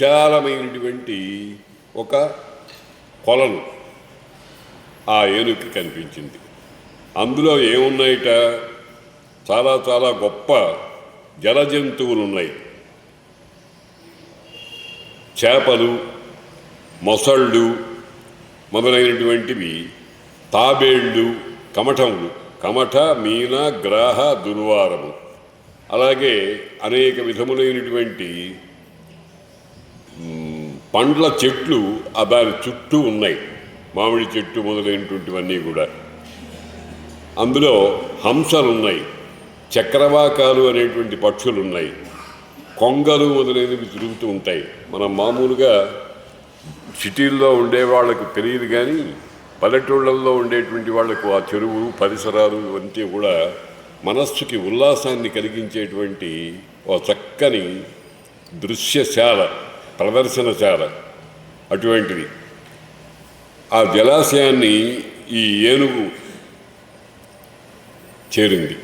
విశాలమైనటువంటి ఒక కొలను ఆ ఏనుగుకి కనిపించింది. అందులో ఏమున్నాయిట? చాలా చాలా గొప్ప జల జంతువులు ఉన్నాయి చేపలు మొసళ్ళు మొదలైనటువంటివి తాబేళ్ళు కమఠములు కమఠ మీన గ్రాహ దుర్వారము. అలాగే అనేక విధములైనటువంటి పండ్ల చెట్లు ఆ దాని చుట్టూ ఉన్నాయి. మామిడి చెట్టు మొదలైనటువంటివన్నీ కూడా. అందులో హంసలు ఉన్నాయి చక్రవాకాలు అనేటువంటి పక్షులు ఉన్నాయి కొంగలు మొదలైనవి తిరుగుతూ ఉంటాయి. మనం మామూలుగా సిటీల్లో ఉండే వాళ్ళకు తెలియదు కానీ పల్లెటూళ్ళల్లో ఉండేటువంటి వాళ్ళకు ఆ చెరువు పరిసరాలు ఇవంతా కూడా మనస్సుకి ఉల్లాసాన్ని కలిగించేటువంటి ఒక చక్కని దృశ్యశాల. ప్రదర్శనశాల అటువంటిది. ఆ జలాశయాన్ని ఈ ఏనుగు చేరింది.